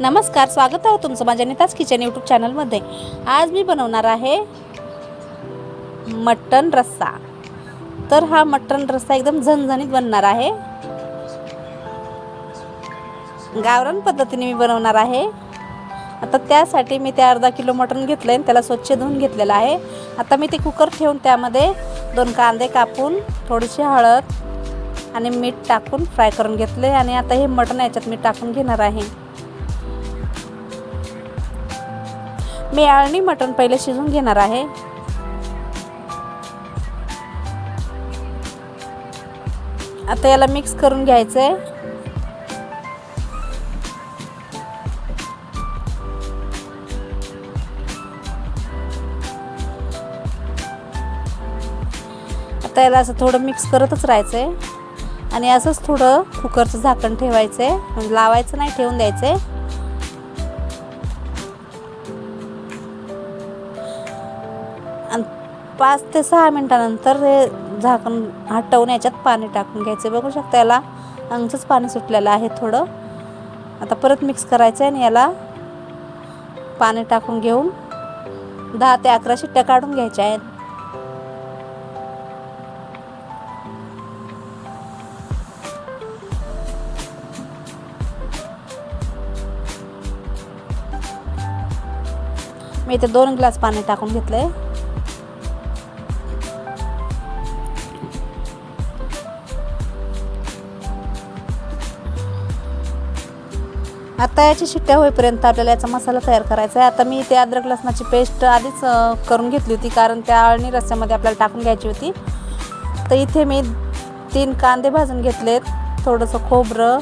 नमस्कार स्वागत आहे तुमचं माझ्या नेताज किचन यूट्यूब चॅनलमध्ये. आज मी बनवणार आहे मटन रस्सा. तर हा मटन रस्सा एकदम झणझणीत बनणार आहे. गावरान पद्धतीने मी बनवणार आहे. आता त्यासाठी मी ते अर्धा किलो मटण घेतलं आहे त्याला स्वच्छ धुवून घेतलेलं आहे. आता मी ते कुकर ठेवून त्यामध्ये दोन कांदे कापून थोडीशी हळद आणि मीठ टाकून फ्राय करून घेतले आणि आता हे मटण याच्यात मी टाकून घेणार आहे. मी आळणी मटण पहिले शिजून घेणार आहे. आता याला मिक्स करून घ्यायचं. आहे आता याला असं थोडं मिक्स करतच राहायचं आहे आणि असंच थोडं कुकरचं झाकण ठेवायचं आहे म्हणजे लावायचं नाही ठेवून द्यायचं आहे पाच ते सहा मिनटानंतर हे झाकण हटवून याच्यात पाणी टाकून घ्यायचं. बघू शकता याला अंगचंच पाणी सुटलेलं आहे थोडं. आता परत मिक्स करायचं आहे आणि याला पाणी टाकून घेऊन दहा ते अकरा शिट्ट्या काढून घ्यायच्या आहेत. मी इथे दोन ग्लास पाणी टाकून घेतलंय. आता याची शिट्ट्या होईपर्यंत आपल्याला याचा मसाला तयार करायचा आहे. आता मी ते अद्रक लसणाची पेस्ट आधीच करून घेतली होती कारण त्या अळणी रस्स्यामध्ये आपल्याला टाकून घ्यायची होती. तर इथे मी तीन कांदे भाजून घेतलेत. थोडंसं खोबरं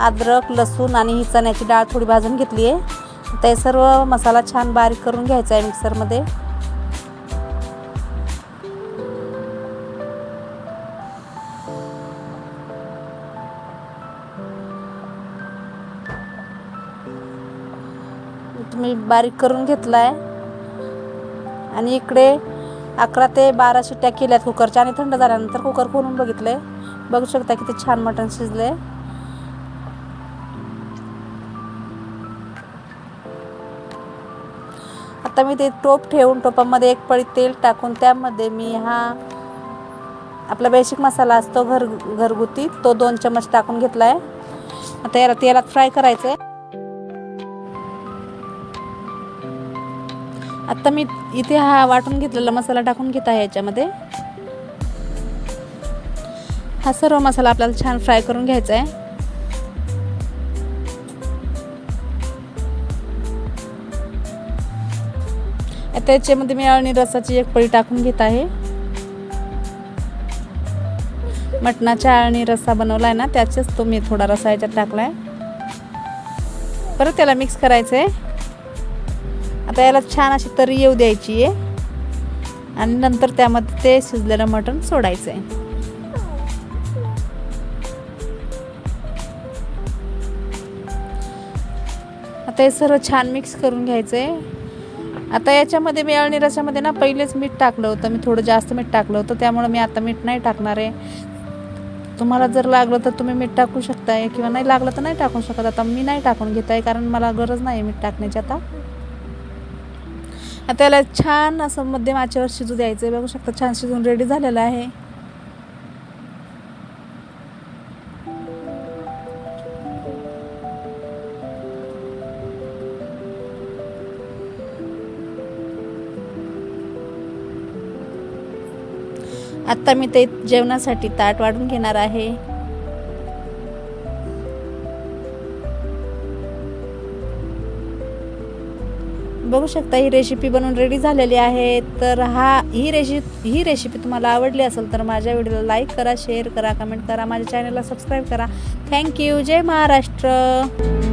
अद्रक लसूण आणि ही चण्याची डाळ थोडी भाजून घेतली आहे. ते सर्व मसाला छान बारीक करून घ्यायचा आहे मिक्सरमध्ये. तुम्ही बारीक करून घेतला आहे आणि इकडे अकरा ते बारा शिट्ट्या केल्यात कुकरच्या आणि थंड झाल्यानंतर कुकर खोलून बघितले बघू शकता किती छान मटण शिजले आता मी ते टोप ठेवून टोपामध्ये एक पळी तेल टाकून त्यामध्ये मी हा आपला बेसिक मसाला असतो घर घरगुती तो दोन चमच टाकून घेतला आहे आता याला तेलात फ्राय करायचं आहे आत्ता मी इथे हा वाटून घेतलेला मसाला टाकून घेत आहे याच्यामध्ये. हा सर्व मसाला आपल्याला छान फ्राय करून घ्यायचा आहे. आता याच्यामध्ये मी अळणी रसाची एक पळी टाकून घेत आहे. मटणाच्या अळणी रस्सा बनवला आहे ना त्याचेच तो मी थोडा रसा याच्यात टाकला आहे परत त्याला मिक्स करायचं आहे आता याला छान अशी तरी येऊ द्यायची आहे. आणि नंतर त्यामध्ये ते शिजलेलं मटण सोडायचं आहे आता हे सर्व छान मिक्स करून घ्यायचं आहे आता याच्यामध्ये मी अळणी रसामध्ये ना पहिलेच मीठ टाकलं होतं. मी थोडं जास्त मीठ टाकलं होतं. त्यामुळे मी आता मीठ नाही टाकणार आहे. तुम्हाला जर लागलं तर तुम्ही मीठ टाकू शकताय किंवा नाही लागलं तर नाही टाकू शकत. आता मी नाही टाकून घेत आहे कारण मला गरज नाही मीठ टाकण्याची आता. आता छान असं मध्यम आचेवर शिजू द्यायचं आहे. बघू शकता छान शिजून रेडी झालेलं आहे. आत्ता मी ते जेवणासाठी ताट वाढून घेणार आहे. बघू शकता ही रेसिपी बनवून रेडी झालेली आहे. तर हा ही रेसिपी ही रेसिपी तुम्हाला आवडली असेल तर माझ्या व्हिडिओला लाईक करा शेअर करा कमेंट करा माझ्या चॅनलला सबस्क्राईब करा. थँक्यू जय महाराष्ट्र.